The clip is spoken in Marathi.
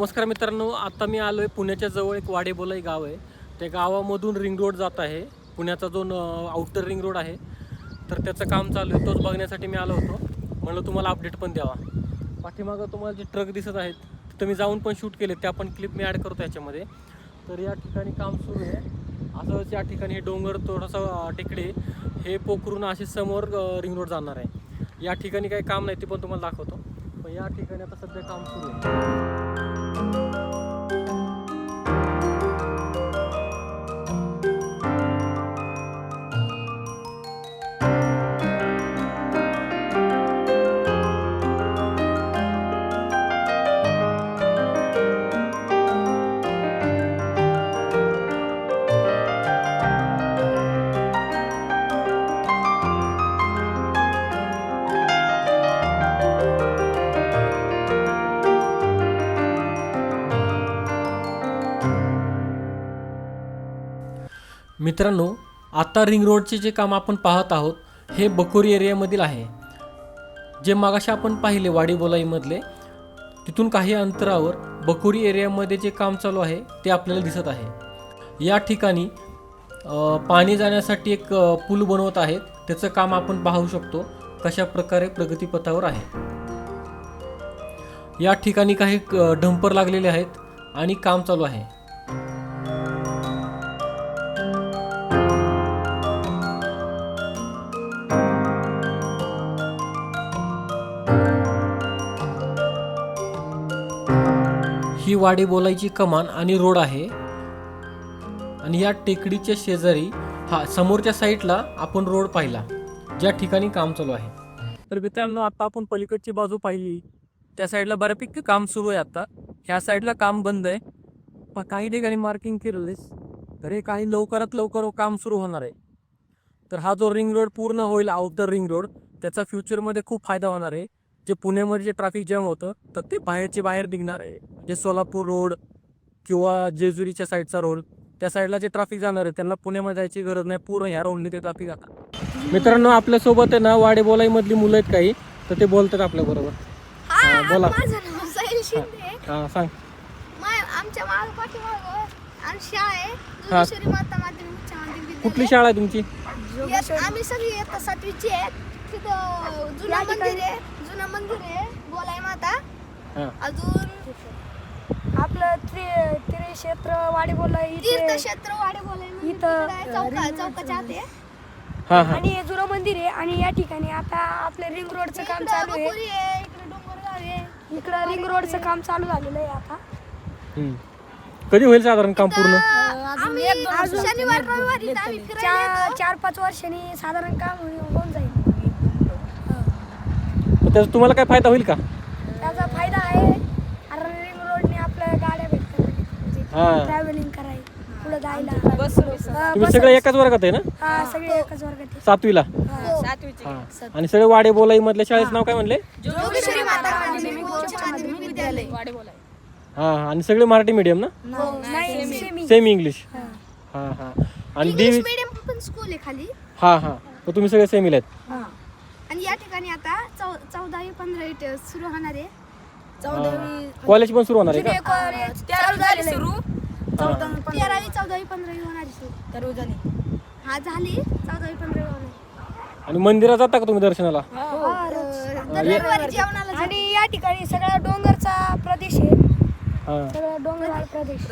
नमस्कार मित्रांनो आता मी आलो आहे पुण्याच्या जवळ एक वाडेबोलाई गाव आहे. त्या गावामधून रिंग रोड जात आहे. पुण्याचा जो आउटर रिंग रोड आहे तर त्याचं काम चालू आहे. तोच बघण्यासाठी मी आलो होतो. म्हणलं तुम्हाला अपडेट पण द्यावा. पाठीमागं तुम्हाला जे ट्रक दिसत आहेत तिथं मी जाऊन पण शूट केले त्या पण क्लिप मी ॲड करतो याच्यामध्ये. तर या ठिकाणी काम सुरू आहे. असंच या ठिकाणी हे डोंगर थोडंसं टेकडे हे पोखरून असे समोर रिंग रोड जाणार आहे. या ठिकाणी काही काम नाही ते पण तुम्हाला दाखवतो. पण या ठिकाणी आता सध्या काम सुरू आहे. मित्रांनो आत्ता रिंग रोडचे जे काम आपण पाहत आहोत हे बकोरी एरियामधील आहे. जे मागाशी आपण पाहिले वाडीबोलाईमधले तिथून काही अंतरावर बकोरी एरियामध्ये जे काम चालू आहे ते आपल्याला दिसत आहे. या ठिकाणी पाणी जाण्यासाठी एक पूल बनवत आहेत. त्याचं काम आपण पाहू शकतो कशा प्रकारे प्रगतीपथावर आहे. या ठिकाणी काही अ, डंपर लागलेले आहेत आणि काम चालू आहे. ही वाडी बोलायची कमान आणि रोड आहे. आणि या टेकडीच्या शेजारी हा समोरच्या साईडला आपण रोड पाहिला ज्या ठिकाणी काम चालू आहे. तर मित्रांनो आता आपण पलीकडची बाजू पाहिली. त्या साईडला बऱ्यापैकी काम सुरू आहे आता. ह्या साईडला काम बंद आहे. पण काही ठिकाणी मार्किंग केलेलीस तर हे काही लवकरात लवकर काम सुरू होणार आहे. तर हा जो रिंग रोड पूर्ण होईल आउटर रिंग रोड त्याचा फ्युचरमध्ये खूप फायदा होणार आहे. जे पुण्यामध्ये जे ट्रॅफिक जॅम होतं तर ते बाहेरचे बाहेर निघणार आहे. जे सोलापूर रोड किंवा जेजुरीच्या साईडचा रोड त्या साईडला जे ट्रॅफिक जाणार आहे त्यांना पुण्यामध्ये जायची गरज नाही. पूर्ण ह्या रोडने ते ट्रॅफिक जातात. मित्रांनो आपल्यासोबत आहे ना वाडेबोलाई मधली मुलं आहेत काही तर ते बोलतात आपल्या बरोबर. हा, बोला. माझं नाव साहिल शिंदे हा सांग. आमच्या आहे. हा. कुठली. शाळा आहे तुमची? आम्ही सगळी सातवीची आहेत. तिथं जुना मंदिर आहे. जुना मंदिर आहे. बोलाय माता. अजून आपलं त्रि त्रिक्षेत्र वाडी बोला इथे तीर्थक्षेत्र वाडे बोलाय इथं, चौका चौकाच्या आत आहे. हा हा. आणि हे जुनं मंदिर आहे आणि या ठिकाणी आता आपलं रिंग रोडचं काम चालू आहे. इकडे डोंगरगाव आहे. इकडं रिंग रोडचं काम चालू झालेलं आहे आता. कधी होईल साधारण काम पूर्ण? आम्ही शनिवार रविवारी इथं आम्ही फिरायला चार पाच वर्षांनी साधारण काम होऊन जाईल. त्याचा तुम्हाला काय फायदा होईल का? त्याचा फायदा आहे. रिंग रोडने आपल्या गाड्या भेटतात. हा. ट्रॅव्हलिंग करायला पुढे जायला. बस तुम्ही सगळे एकाच वर्गात आहे ना? हा सगळे एकाच वर्गात आहे. सातवीला? हो. हा आणि सगळे वाडे बोलाई मधल्या शाळेचं नाव काय म्हणले? जोगेश्वरी माता माध्यमिक उच्च माध्यमिक विद्यालय. हा हा. आणि सगळे मराठी मीडियम ना? नाही सेमी सेमी इंग्लिश हा. हा आणि इंग्लिश डी मीडियम पण स्कूल आहे खाली. हा हा. तर तुम्ही सगळे सेमीला आहेत. ठिकाणी आता चौ चौदावी पंधरावी सुरू होणार आहे. कॉलेज पण सुरू होणार आहे का? झाली सुरू. हा. तेरावी चौदावी पंधरावी होणार सुरू हा झाली. चौदावी पंधरावी होणार आणि मंदिरात जाता का तुम्ही दर्शनाला? दर रविवारी जेवणाला जातो. आणि या ठिकाणी सगळा डोंगरचा प्रदेश आहे. हा. सगळा डोंगराळ प्रदेश.